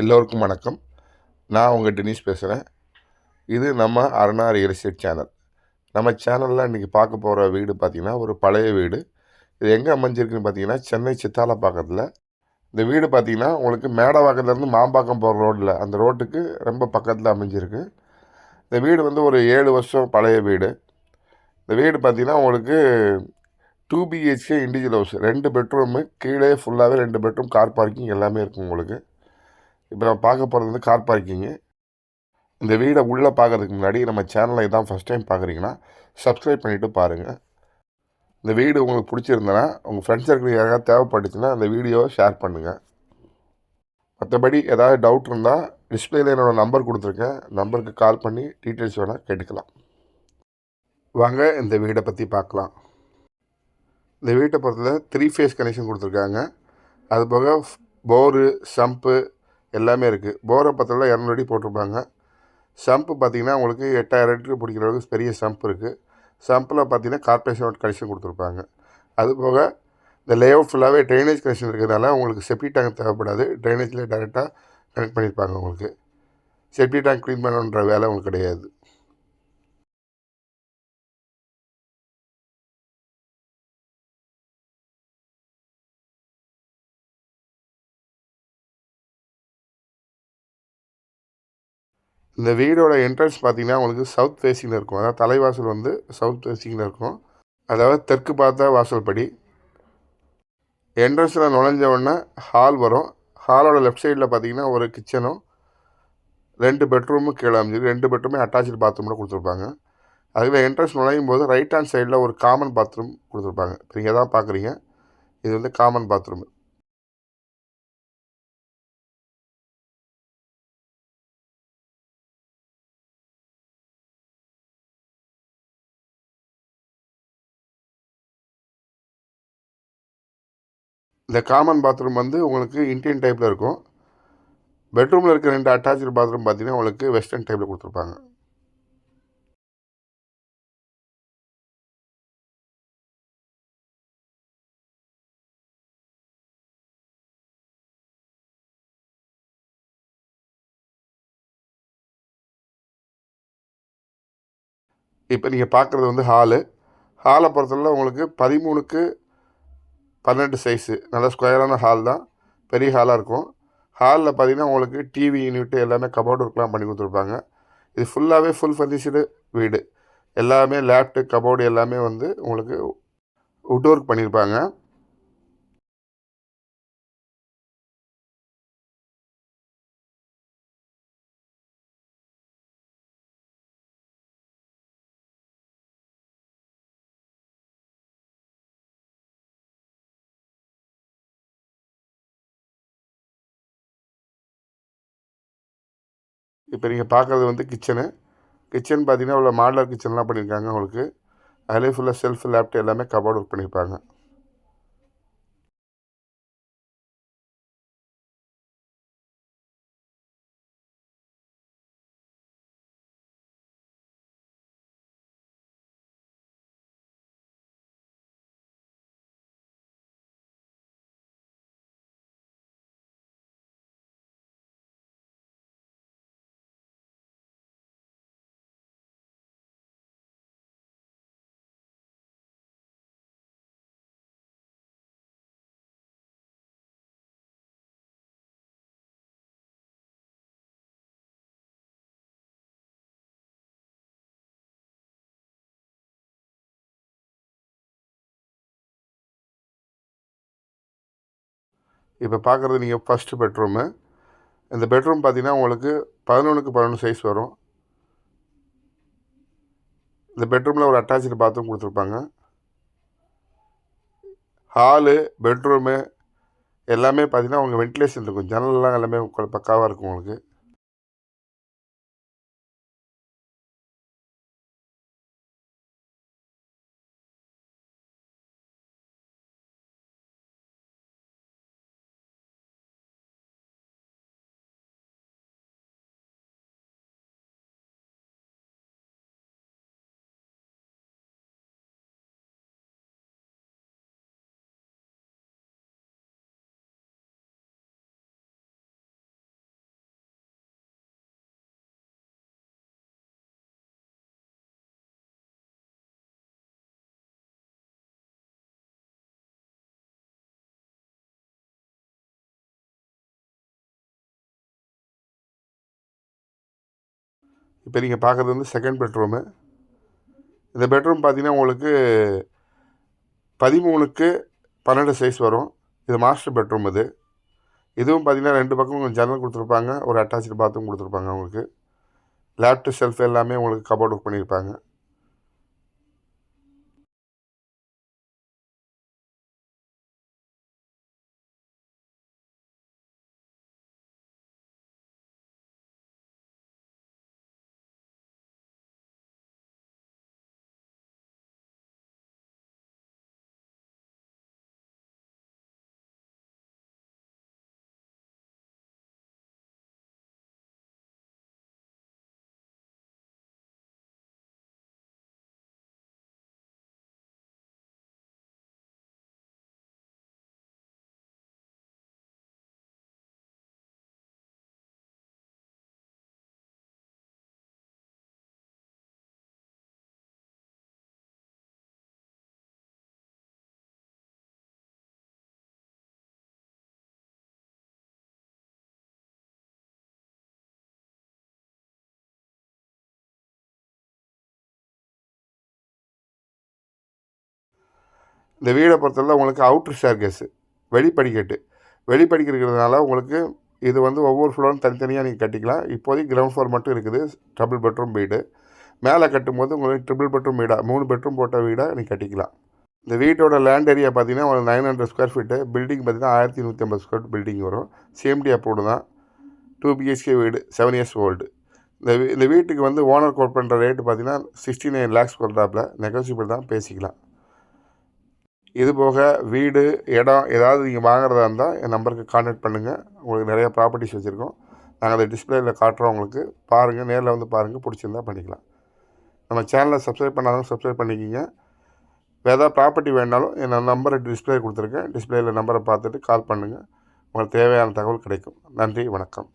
எல்லோருக்கும் வணக்கம். நான் உங்கள் டெனிஸ் பேசுகிறேன் இது நம்ம அருணா ரியல் எஸ்டேட் சேனல். நம்ம சேனலில் இன்றைக்கி பார்க்க போகிற வீடு பார்த்திங்கன்னா ஒரு பழைய வீடு. இது எங்கே அமைஞ்சிருக்குன்னு பார்த்தீங்கன்னா சென்னை சித்தாலப்பாக்கத்தில் இந்த வீடு பார்த்திங்கன்னா உங்களுக்கு மேடவாக்கத்துலேருந்து மாம்பாக்கம் போகிற ரோட்டில் அந்த ரோட்டுக்கு ரொம்ப பக்கத்தில் அமைஞ்சிருக்கு. இந்த வீடு வந்து ஒரு ஏழு வருஷம் பழைய வீடு. இந்த வீடு பார்த்திங்கன்னா உங்களுக்கு டூ பிஹெச்கே இண்டிவிஜுவல் ஹவுஸ். ரெண்டு பெட்ரூமு கீழே ஃபுல்லாகவே ரெண்டு பெட்ரூம் கார் பார்க்கிங் எல்லாமே இருக்கும் உங்களுக்கு. இப்போ நம்ம பார்க்க போகிறது வந்து கார் பார்க்கிங்கு இந்த வீடை உள்ளே பார்க்கறதுக்கு முன்னாடி நம்ம சேனலை இதான் ஃபஸ்ட் டைம் பார்க்குறீங்கன்னா சப்ஸ்கிரைப் பண்ணிவிட்டு பாருங்கள் இந்த வீடு உங்களுக்கு பிடிச்சிருந்தனா உங்கள் ஃப்ரெண்ட்ஸ் சர்க்கிள் யாராவது தேவைப்பட்டுச்சுன்னா அந்த வீடியோவை ஷேர் பண்ணுங்கள் மற்றபடி ஏதாவது டவுட் இருந்தால் டிஸ்பிளேயில் என்னோடய நம்பர் கொடுத்துருக்கேன். நம்பருக்கு கால் பண்ணி டீட்டெயில்ஸ் வேணால் கேட்டுக்கலாம். வாங்க இந்த வீடை பற்றி பார்க்கலாம். இந்த வீட்டை பொறுத்தவரை த்ரீ ஃபேஸ் கனெக்ஷன் கொடுத்துருக்காங்க. அது போக போரு சம்ப்பு எல்லாமே இருக்குது போரை பற்றில இரநூறு அடி போட்டிருப்பாங்க. சம்ப்பு பார்த்திங்கன்னா உங்களுக்கு எட்டாயிரம் லிட்டரு பிடிக்கிற அளவுக்கு பெரிய சம்ப் இருக்குது சம்பில் பார்த்தீங்கன்னா கார்பரேஷன் கனெக்ஷன் கொடுத்துருப்பாங்க. அது போக இந்த லே அவுட் ஃபுல்லாகவே ட்ரைனேஜ் கனெக்ஷன் இருக்கிறதுனால உங்களுக்கு செப்டி டேங்க் தேவைப்படாது. ட்ரைனேஜில் டேரெக்டாக கனெக்ட் பண்ணியிருப்பாங்க உங்களுக்கு. செப்டி டேங்க் க்ளீன் பண்ணணுன்ற வேலை உங்களுக்கு கிடையாது. இந்த வீடோட என்ட்ரன்ஸ் பார்த்தீங்கன்னா உங்களுக்கு சவுத் ஃபேஸிங்கில் இருக்கும். அதாவது தலைவாசல் வந்து சவுத் ஃபேஸிங்கில் இருக்கும். அதாவது தெற்கு பார்த்த வாசல் படி என்ட்ரன்ஸில் நுழைஞ்ச உடனே ஹால் வரும். ஹாலோட லெஃப்ட் சைடில் பார்த்தீங்கன்னா ஒரு கிச்சனும் ரெண்டு பெட்ரூமும் கீழே அமைஞ்சிருக்கு ரெண்டு பெட்ரூமே அட்டாச்சு பாத்ரூமில் கொடுத்துருப்பாங்க. அதில் என்ட்ரன்ஸ் நுழையும் போது ரைட் ஹேண்ட் சைடில் ஒரு காமன் பாத்ரூம் கொடுத்துருப்பாங்க. நீங்கள் தான் பார்க்குறீங்க. இது வந்து காமன் பாத்ரூம் இந்த காமன் பாத்ரூம் வந்து உங்களுக்கு இந்தியன் டைப்பில் இருக்கும். பெட்ரூமில் இருக்க ரெண்டு அட்டாச்சு பாத்ரூம் பார்த்தீங்கன்னா உங்களுக்கு வெஸ்டர்ன் டைப்பில் கொடுத்துருப்பாங்க. இப்போ நீங்கள் பார்க்குறது வந்து ஹாலு ஹாலை பொறுத்தவரை உங்களுக்கு பதிமூணுக்கு பன்னெண்டு சைஸு நல்ல ஸ்கொயரான ஹால் தான். பெரிய ஹாலாக இருக்கும். ஹாலில் பார்த்தீங்கன்னா உங்களுக்கு டிவி யூனிட்டு எல்லாமே கபோர்டு ஒர்க்லாம் பண்ணி கொடுத்துருப்பாங்க. இது ஃபுல்லாகவே ஃபுல் ஃபர்னிஷ்டு வீடு. எல்லாமே லேப்டு கபோர்டு எல்லாமே வந்து உங்களுக்கு உட் ஒர்க் பண்ணியிருப்பாங்க இப்போ நீங்கள் பார்க்குறது வந்து கிச்சனு. கிச்சன் பார்த்தீங்கன்னா உள்ள மாடலர் கிச்சன்லாம் பண்ணியிருக்காங்க உங்களுக்கு. அதிலே ஃபுல்லாக செல்ஃப் லேப்டாப் எல்லாமே கபோர்டு ஒர்க் பண்ணியிருப்பாங்க. இப்போ பார்க்குறது நீங்கள் ஃபஸ்ட்டு பெட்ரூமு இந்த பெட்ரூம் பார்த்தீங்கன்னா உங்களுக்கு பதினொன்றுக்கு பதினொன்று சைஸ் வரும். இந்த பெட்ரூமில் ஒரு அட்டாச்சு பாத்ரூம் கொடுத்துருப்பாங்க. ஹாலு பெட்ரூமு எல்லாமே பார்த்தீங்கன்னா உங்கள் வென்டிலேஷன் இருக்கும். ஜன்னல்லாம் எல்லாமே பக்காவாக இருக்கும் உங்களுக்கு. இப்போ நீங்கள் பார்க்குறது வந்து செகண்ட் பெட்ரூமு இந்த பெட்ரூம் பார்த்தீங்கன்னா உங்களுக்கு பதிமூணுக்கு பன்னெண்டு சைஸ் வரும். இது மாஸ்டர் பெட்ரூம் இது. இதுவும் பார்த்தீங்கன்னா ரெண்டு பக்கம் ஜன்னல் கொடுத்துருப்பாங்க. ஒரு அட்டாச்சு பாத்ரூம் கொடுத்துருப்பாங்க உங்களுக்கு லேப்டு செல்ஃப் எல்லாமே உங்களுக்கு கபோர்ட் ஒர்க் பண்ணியிருப்பாங்க. இந்த வீடை பொறுத்தவரை உங்களுக்கு அவுட்ரு ஸ்டேர் கேஸு வெளிப்படிக்கட்டு. வெளிப்படிக்கட்டு இருக்கிறதுனால உங்களுக்கு இது வந்து ஒவ்வொரு ஃப்ளோரும் தனித்தனியாக நீங்கள் கட்டிக்கலாம். இப்போதைக்கு கிரவுண்ட் ஃப்ளோர் மட்டும் இருக்குது. டபுள் பெட்ரூம் வீடு. மேலே கட்டும்போது உங்களுக்கு ட்ரிபிள் பெட்ரூம் வீடாக மூணு பெட்ரூம் போட்ட வீடாக நீங்கள் கட்டிக்கலாம். இந்த வீட்டோட லேண்ட் ஏரியா பார்த்தீங்கன்னா உங்களுக்கு nine hundred square feet building பார்த்தீங்கன்னா ஆயிரத்தி நூற்றி ஐம்பது ஸ்கொயர் பில்டிங் வரும். சிஎம்டி அப்ரூவ்டு தான். டூ பிஹெச்கே வீடு செவன் இயர்ஸ் ஓல்டு இந்த வீ இந்த வீட்டுக்கு வந்து ஓனர் கோட் பண்ணுற ரேட்டு பார்த்தீங்கன்னா சிக்ஸ்டி நைன் லேக்ஸ் கொடுத்தாப்புல. நெகோசியபிள் தான். பேசிக்கலாம். இது போக வீடு இடம் ஏதாவது நீங்கள் வாங்குறதா இருந்தால் என் நம்பருக்கு கான்டாக்ட் பண்ணுங்கள் உங்களுக்கு நிறையா ப்ராப்பர்ட்டிஸ் வச்சுருக்கோம். நாங்கள் அதை டிஸ்பிளேயில் காட்டுறோம் உங்களுக்கு. பாருங்கள் நேரில் வந்து பாருங்கள் பிடிச்சிருந்தா பண்ணிக்கலாம். நம்ம சேனலை சப்ஸ்கிரைப் பண்ணாலும் சப்ஸ்கிரைப் பண்ணிக்கிங்க. வேறு ஏதாவது ப்ராப்பர்ட்டி வேணாலும் என் நம்பரை டிஸ்பிளே கொடுத்துருக்கேன். டிஸ்பிளேயில் நம்பரை பார்த்துட்டு கால் பண்ணுங்கள் உங்களுக்கு தேவையான தகவல் கிடைக்கும். நன்றி வணக்கம்.